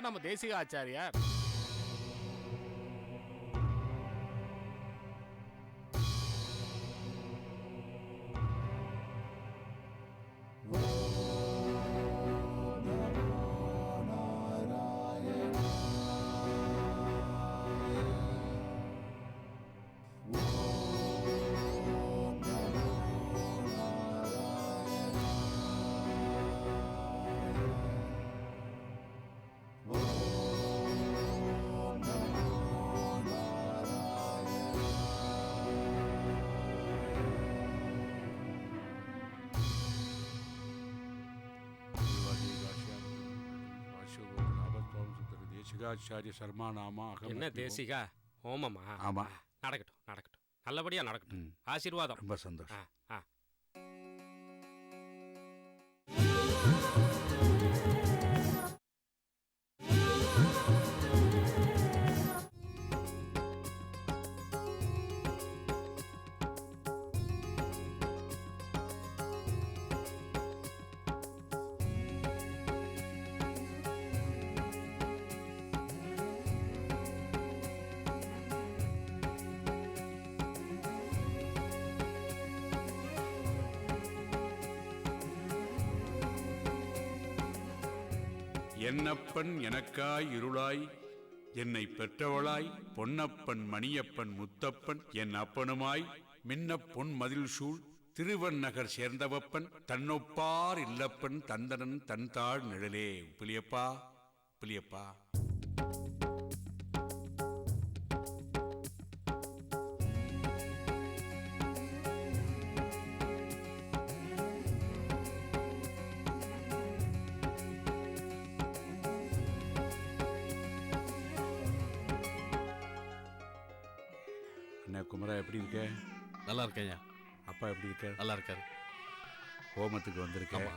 நம்ம தேசிக ஆச்சாரியார். தேசிகாச்சாரிய சர்மாநாமா என்ன தேசிகா? ஹோமமா? ஆமா. நடக்கட்டும் நடக்கட்டும். நல்லபடியா நடக்கட்டும். ஆசீர்வாதம். ரொம்ப சந்தோஷம். ஆ, ஆ. என்னப்பன் எனக்காய் இருளாய் என்னை பெற்றவளாய் பொன்னப்பன் மணியப்பன் முத்தப்பன் என் அப்பனுமாய் மின்ன பொன் மதில் சூழ் திருவன் நகர் சேர்ந்தவப்பன் தன்னொப்பார் இல்லப்பன் தந்தனன் தன்தாள் நிழலே. புலியப்பா புலியப்பா குமரா எப்படி இருக்க நல்லா இருக்கேன்யா அப்பா எப்படி இருக்க நல்லா இருக்காரு ஹோமத்துக்கு வந்திருக்க ஆமா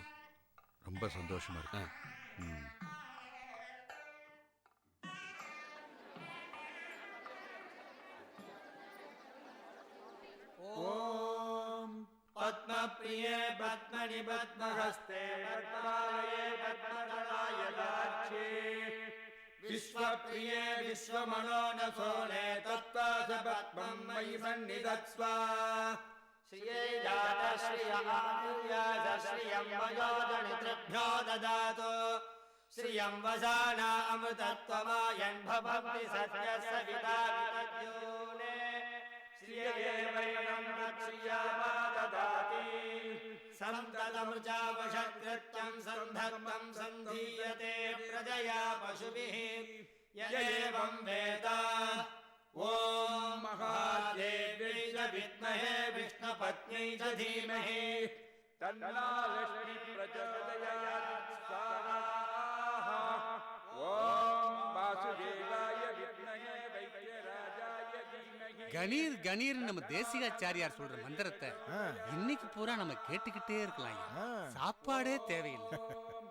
ரொம்ப சந்தோஷமா இருக்கு ஆ. ம். पद्मप्रिये पद्मनि पद्महस्ते पद्मालये पद्मदलायदाक्षे विश्वप्रिये विश्वमनो न सोने तत्त्वा सपत्मम् मयि सन्निधत्स्व। ददातु। श्रियम् वसाना अमृतत्वमायन् भवति सत्यस्य विदाने श्रियेवैनम् श्रियामा। सन्ततमृचावशकृत्यं सन्धर्मं सन्धीयते प्रजया पशुभिः। य एवं वेद। ॐ महादेव्यै च विद्महे विष्णुपत्न्यै च धीमहि। तन्ना लक्ष्मी प्रचोदयात् கணீர் கணீர் நம்ம தேசிகாச்சாரியார் சொல்ற மந்திரத்தை இன்னைக்கு பூரா நம்ம கேட்டுக்கிட்டே இருக்கலாம் ஐயா. சாப்பாடே தேவையில்லை.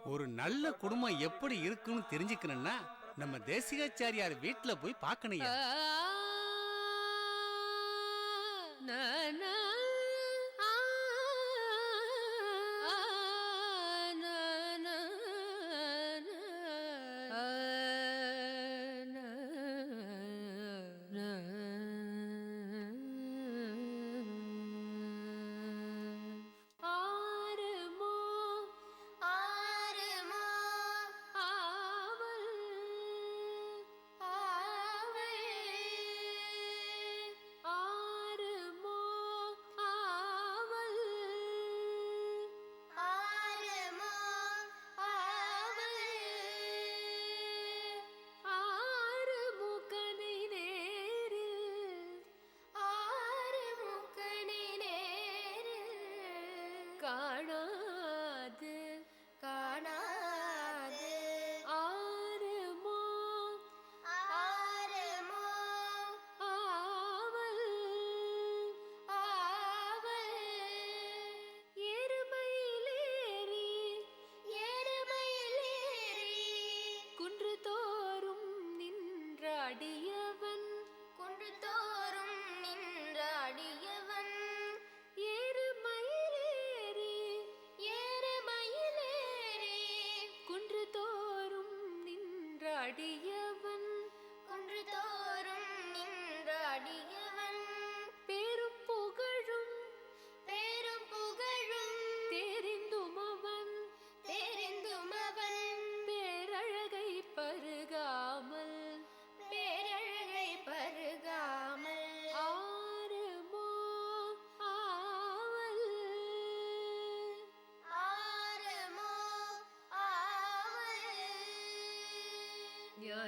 ஒரு நல்ல குடும்பம் எப்படி இருக்குன்னு தெரிஞ்சுக்கணும்னா நம்ம தேசிகாச்சாரியார் வீட்டுல போய் பார்க்கணும் அடிய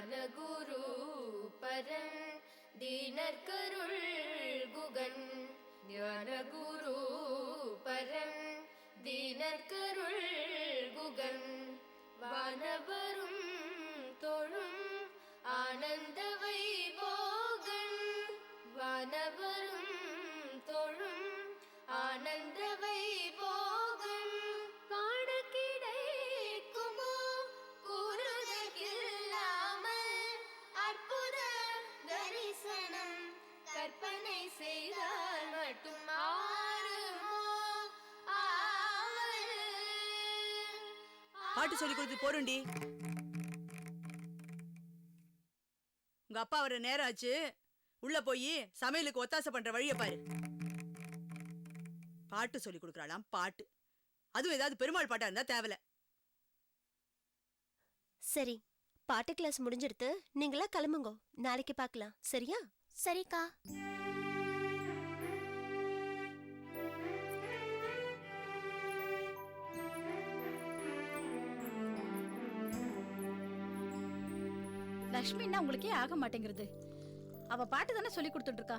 ஞானகுரு பரன் தீனர்கருள் குகன். ஞானகுரு பரன் தீனர்கருள் குகன். வானவரும் தொழும் ஆனந்த வைபோகன் வானவரும் பாட்டு சொல்லி கொடுத்து போறோண்டி உங்க அப்பா வர நேரம் ஆச்சு. உள்ள போய் சமையலுக்கு ஒத்தாசை பண்ற வழிய பாரு. பாட்டு சொல்லி கொடுக்கறாளாம் பாட்டு. அதுவும் ஏதாவது பெருமாள் பாட்டா இருந்தா தேவல. சரி பாட்டு கிளாஸ் முடிஞ்சிடுத்து நீங்களா கிளம்புங்க. நாளைக்கு பார்க்கலாம். சரியா? சரிக்கா. லக்ஷ்மின்னா உங்களுக்கே ஆக மாட்டேங்கிறது. அவ பாட்டு தானே சொல்லி கொடுத்துட்டு இருக்கா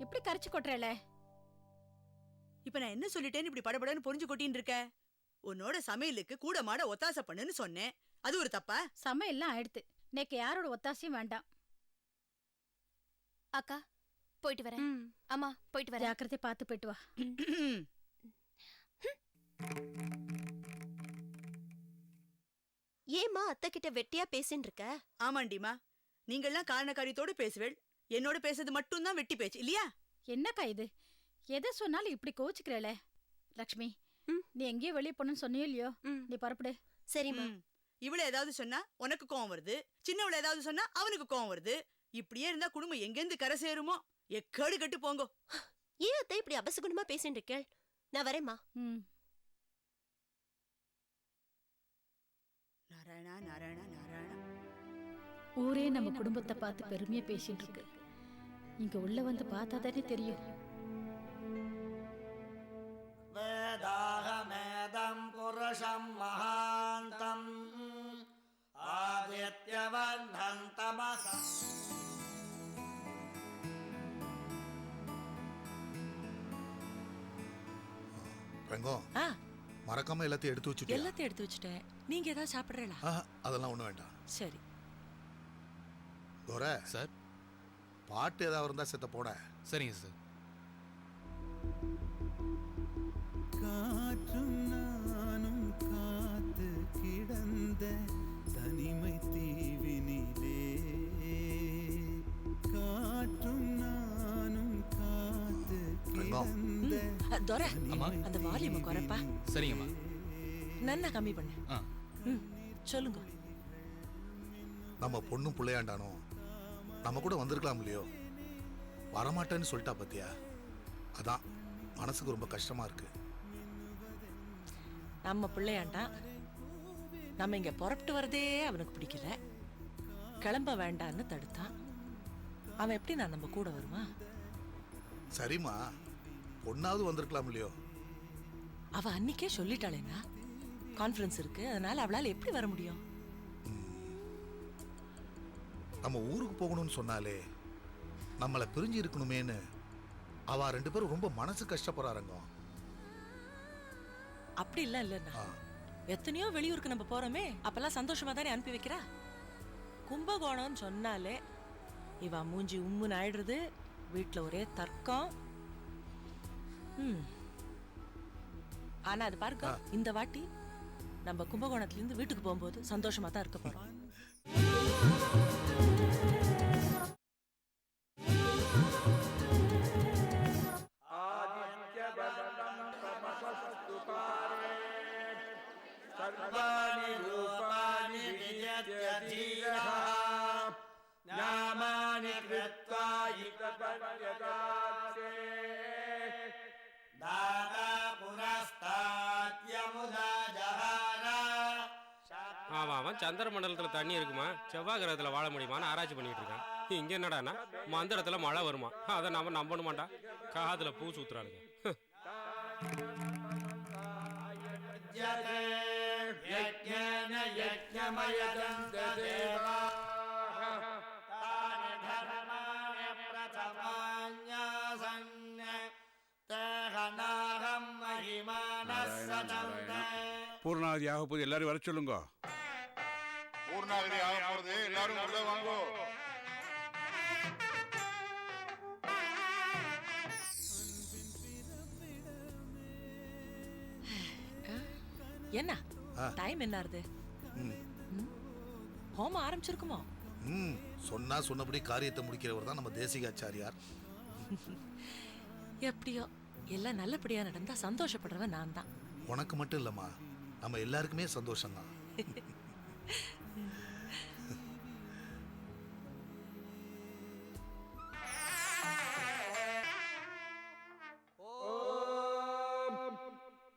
எப்படி கரைச்சு கொட்டுறல இப்ப நான் என்ன சொல்லிட்டேன்னு இப்படி படபடன்னு புரிஞ்சு கொட்டின்னு இருக்க? உன்னோட சமையலுக்கு கூட மாட ஒத்தாசை பண்ணுன்னு சொன்னேன். அது ஒரு தப்பா? சமையல்லாம் ஆயிடுத்து. நேக்கு யாரோட ஒத்தாசையும் வேண்டாம். அக்கா போயிட்டு வரேன். அம்மா போயிட்டு வரேன். ஜாக்கிரதை பார்த்து போயிட்டு வா. ஏம்மா அத்தை கிட்ட வெட்டியா பேசின்னு இருக்க ஆமாண்டிமா. நீங்கள்லாம் காரணக்காரியத்தோட பேசுவேள். என்னோட பேசுறது மட்டும்தான் வெட்டி பேச்சு இல்லையா? என்னக்கா இது? எதை சொன்னாலும் இப்படி கோச்சுக்கிறல லக்ஷ்மி ம். நீ எங்கேயோ வெளியே போகணும்னு சொன்னியோ இல்லையோ? ம், நீ புறப்படு. சரிம்மா. ம். இவள ஏதாவது சொன்னா உனக்கு கோவம் வருது. சின்னவள ஏதாவது சொன்னா அவனுக்கு கோவம் வருது. இப்படியே இருந்தா குடும்பம் எங்கேருந்து கரை சேருமோ? எக்கேடு கட்டு போங்கோ. ஏன் அத்தை இப்படி அபசகுணமா பேசின்னு இருக்கேள் நான் வரேம்மா. ம். ஊரே நம்ம குடும்பத்தை பார்த்து பெருமையா பேசிட்டு இருக்கு இங்க உள்ள வந்து பார்த்தா தானே தெரியும். வேதாக மேதம் புருஷம் மகாந்தம். ஆதித்யவர்ணம் தமசம். ஆ. மறக்காம எல்லாத்தையும் எடுத்து வச்சுட்டியா? எல்லாத்தையும் எடுத்து வச்சுட்டேன். நீங்க ஏதாவது சாப்பிடுறீங்களா? ஆஹா, அதெல்லாம் ஒண்ணும் வேண்டாம். சரி. தோர சார். பாட்டு ஏதாவது இருந்தா செத்த போட. சரிங்க சார். காற்றும் நானும் காத்து கிடந்த துரை அம்மா. அந்த வால்யூம் குறைப்பா? சரிங்கம்மா. நன்னா கம்மி பண்ணு. ஆ. ம் சொல்லுங்க. நம்ம பொண்ணும் பிள்ளையாண்டானோ? நம்ம கூட வந்திருக்கலாம் இல்லையோ? வரமாட்டேன்னு சொல்லிட்டா பத்தியா? அதான் மனசுக்கு ரொம்ப கஷ்டமா இருக்கு. நம்ம பிள்ளையாண்டா நம்ம இங்க புறப்பட்டு வரதே அவனுக்கு பிடிக்கல. கிளம்ப வேண்டான்னு தடுத்தான். அவன் எப்படி நான் நம்ம கூட வருவான்? சரிம்மா. பொண்ணாவது வந்திருக்கலாம் இல்லையோ? அவ அன்னைக்கே சொல்லிட்டாளேனா கான்ஃபரன்ஸ் இருக்கு அதனால அவளால எப்படி வர முடியும்? நம்ம ஊருக்கு போகணும்னு சொன்னாலே நம்மளை பிரிஞ்சு இருக்கணுமேன்னு அவ ரெண்டு பேரும் ரொம்ப மனசு கஷ்டப்படுறாருங்க. அப்படி இல்ல இல்லன்னா ஆ. எத்தனையோ வெளியூருக்கு நம்ம போறோமே அப்பெல்லாம் சந்தோஷமா தானே அனுப்பி வைக்கிறா? கும்பகோணம்னு சொன்னாலே இவ மூஞ்சி உம்முன்னு ஆயிடுறது வீட்ல ஒரே தர்க்கம். ஆனா அது பாருங்க இந்த வாட்டி நம்ம கும்பகோணத்துல இருந்து வீட்டுக்கு போகும்போது சந்தோஷமா தான் இருக்க போறோம். சந்திர மண்டலத்தில் தண்ணி இருக்குமா? செவ்வாய் கிரகத்தில் வாழ முடியுமான்னு ஆராய்ச்சி பண்ணிட்டு இருக்கேன். இங்கே என்னடானா மந்திரத்தில் மழை வருமா? அதை நம்ம நம்பணுமாண்டா? காதில் பூ சுத்துறானுங்க. பூர்ணாவதி ஆக போது எல்லாரும் வர சொல்லுங்க. பூர்ணாகிரி ஆக போறது. எல்லாரும் உள்ள வாங்கோ. என்ன. டைம் என்ன ஆறுது? ஹோமம் ஆரம்பிச்சிருக்குமோ? ம். சொன்னா சொன்னபடி காரியத்தை முடிக்கிறவர் தான் நம்ம தேசிகாச்சாரியார். எப்படியோ எல்லாம் நல்லபடியா நடந்தா சந்தோஷப்படுறவன் நான் தான். உனக்கு மட்டும் இல்லைம்மா. நம்ம எல்லாருக்குமே சந்தோஷம்தான்.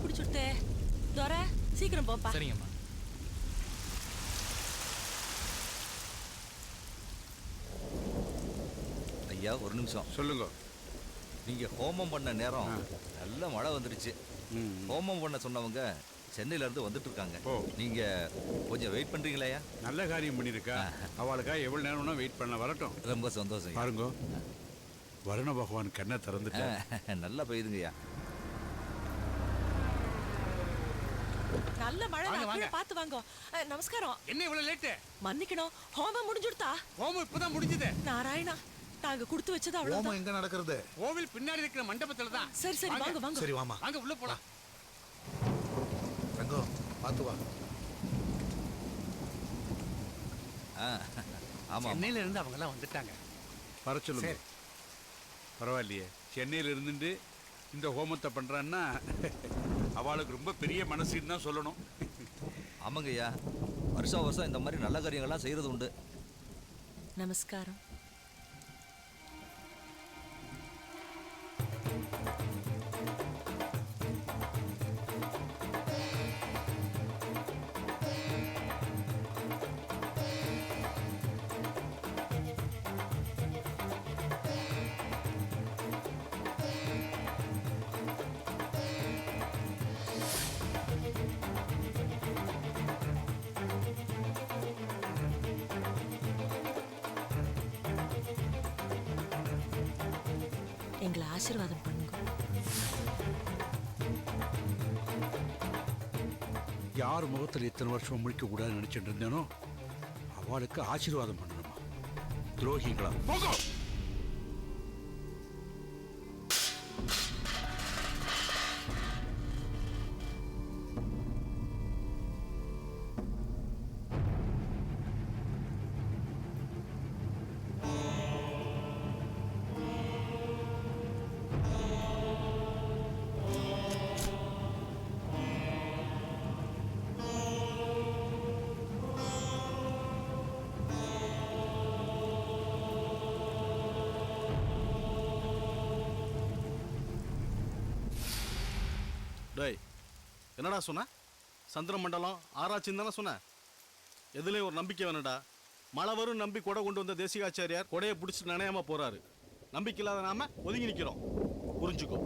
மழை பிடிச்சுட்டே தோர சீக்கிரம் போப்பா. சரிங்கம்மா. ஐயா ஒரு நிமிஷம். சொல்லுங்க. நீங்க ஹோமம் பண்ண நேரம் நல்ல மழை வந்துடுச்சு ஹோமம் பண்ண சொன்னவங்க சென்னையில இருந்து வந்துட்டு இருக்காங்க நீங்க கொஞ்சம் வெயிட் பண்றீங்களா நல்ல காரியம் பண்ணியிருக்கா. அவளுக்கா எவ்வளவு நேரம்னா வெயிட் பண்ண வரட்டும். ரொம்ப சந்தோஷம். பாருங்க. வருண பகவான் கண்ணை திறந்துட்டார். நல்லா பெய்யுதுங்கய்யா நல்ல மழை வாங்க, தான். வாங்க. பார்த்து நமஸ்காரம். என்ன இவ்வளவு லேட்டு மன்னிக்கணும். ஹோமம் முடிஞ்சுடுதா ஹோமம் இப்பதான் முடிஞ்சது. நாராயணா நாங்க கொடுத்து வச்சது அவ்வளவுதான். எங்க நடக்கிறது? கோவில் பின்னாடி இருக்கிற மண்டபத்துல தான். சரி சரி வாங்க. வாங்க சரி வாமா வாங்க உள்ள போலாம். ரங்கம் பார்த்து வா. ஆமா சென்னையில இருந்து அவங்க எல்லாம் வந்துட்டாங்க. வர சொல்லுங்க. சரி. பரவாயில்லையே. சென்னையில இருந்துட்டு இந்த ஹோமத்தை பண்றான்னா அவளுக்கு ரொம்ப பெரிய மனசுன்னு தான் சொல்லணும். ஆமாங்கய்யா. வருஷம் வருஷம் இந்த மாதிரி நல்ல காரியங்கள்லாம் செய்யறது உண்டு. நமஸ்காரம். எங்களை ஆசீர்வாதம் பண்ணுங்க. யார் முகத்தில் இத்தனை வருஷம் முழிக்க கூடாதுன்னு நினைச்சிட்டு இருந்தேனோ அவளுக்கு ஆசீர்வாதம் பண்ணணுமா? துரோகிகளா? போங்க என்னடா சொன்ன? சந்திர மண்டலம் ஆராய்ச்சின்னு தானே சொன்ன? எதுலேயும் ஒரு நம்பிக்கை வேணுடா மழை வரும் நம்பி கொடை கொண்டு வந்த தேசிகாச்சாரியார் கொடையை பிடிச்சிட்டு நனையாம போகிறாரு நம்பிக்கை இல்லாத நாம ஒதுங்கி நிற்கிறோம் புரிஞ்சுக்கோ.